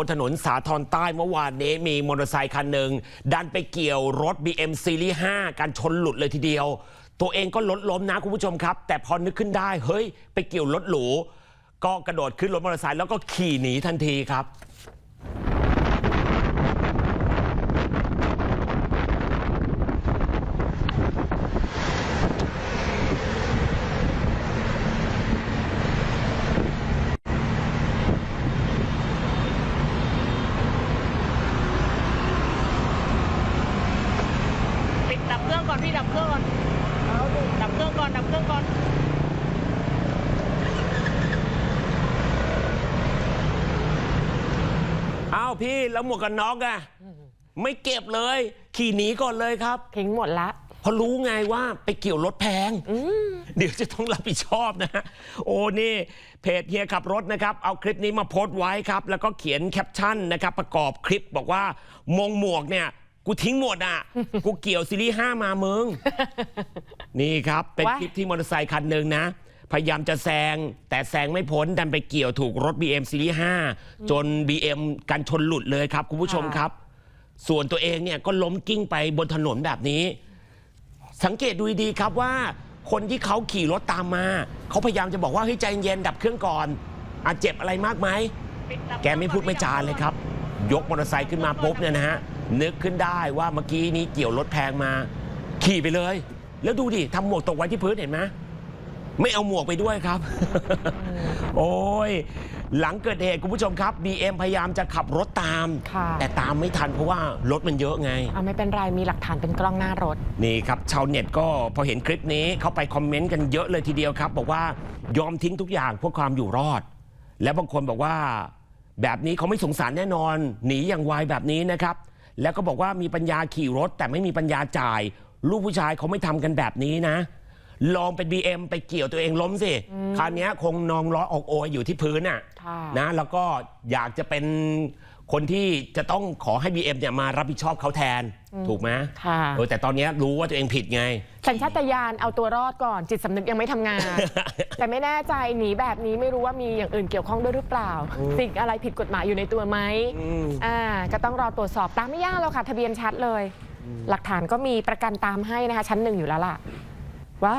บนถนนสาทรใต้เมื่อวานนี้มีมอเตอร์ไซค์คันหนึ่ง ดันไปเกี่ยวรถ BM ซีรีส์ 5 การชนหลุดเลยทีเดียว ตัวเองก็ลดล้มนะคุณผู้ชมครับ แต่พอนึกขึ้นได้ เฮ้ย ไปเกี่ยวรถหรู ก็กระโดดขึ้นรถมอเตอร์ไซค์แล้วก็ขี่หนีทันทีครับ ดดับเครื่องก่อนพี่ดับเครื่องก่อน ดับเครื่องก่อนดับเครื่องก่อนอ้าวพี่แล้วหมวกกันน็อกอะไม่เก็บเลย ขี่หนีก่อนเลยครับทิ้งหมดละ เพราะรู้ไงว่าไปเกี่ยวรถแพง เดี๋ยวจะต้องรับผิดชอบนะฮะโอ้นี่ เพจเฮียขับรถนะครับ เอาคลิปนี้มาโพสต์ไว้ครับ แล้วก็เขียนแคปชั่นนะครับ ประกอบคลิปบอกว่ามงหมวกเนี่ย กูทิ้งหมดอะ กูเกี่ยวซีรีส์5มามึง นี่ครับ เป็นว้ายคลิปที่มอเตอร์ไซค์คันหนึ่งนะ พยายามจะแซง แต่แซงไม่พ้น ดันไปเกี่ยวถูกรถ BM ซีรีส์5จน BM กันชนหลุดเลยครับ คุณผู้ชมครับ ส่วนตัวเองเนี่ยก็ล้มกิ้งไปบนถนนแบบนี้ สังเกตดูดีๆครับว่า คนที่เขาขี่รถตามมา เขาพยายามจะบอกว่าเฮ้ยใจเย็นดับเครื่องก่อนอาจเจ็บอะไรมากไหมปิดดับแกไม่พูดไม่จาเลยครับ ยกมอเตอร์ไซค์ขึ้นมาปุ๊บเนี่ยนะฮะ นึกขึ้นได้ว่าเมื่อกี้นี้เกี่ยวรถแพงมา ขี่ไปเลย แล้วดูดิทำหมวกตกไว้ที่พื้นเห็นไหมไม่เอาหมวกไปด้วยครับ โอ้ย หลังเกิดเหตุคุณผู้ชมครับ BM พยายามจะขับรถตาม ค่ะ แต่ตามไม่ทันเพราะว่ารถมันเยอะไง เอาไม่เป็นไรมีหลักฐานเป็นกล้องหน้ารถ นี่ครับชาวเน็ตก็พอเห็นคลิปนี้เข้าไปคอมเมนต์กันเยอะเลยทีเดียวครับ บอกว่ายอมทิ้งทุกอย่างเพื่อความอยู่รอด และบางคนบอกว่า แบบนี้เขาไม่สงสารแน่นอน หนีอย่างไวแบบนี้นะครับ แล้วก็บอกว่ามีปัญญาขี่รถ แต่ไม่มีปัญญาจ่าย ลูกผู้ชายเขาไม่ทำกันแบบนี้นะ ลองเป็น BM ไปเกี่ยวตัวเองล้มสิคราวเนี้ยคงนองร้อยออกโอยอยู่ที่พื้นอะค่ะนะแล้วก็อยากจะเป็น คนที่จะต้องขอให้ BM เนี่ยมารับผิดชอบเขาแทนถูกไหมค่ะ เออแต่ตอนเนี้ยรู้ว่าตัวเองผิดไง สัญชาตญาณเอาตัวรอดก่อนจิตสำนึกยังไม่ทำงาน แต่ไม่แน่ใจหนีแบบนี้ไม่รู้ว่ามีอย่างอื่นเกี่ยวข้องด้วยหรือเปล่า สิ่งอะไรผิดกฎหมายอยู่ในตัวไหมอืม อ่าก็ต้องรอตรวจสอบตามไม่ยากแล้วค่ะ ทะเบียนชัดเลย หลักฐานก็มีประกันตามให้นะคะ ชั้นหนึ่งอยู่แล้วล่ะว้า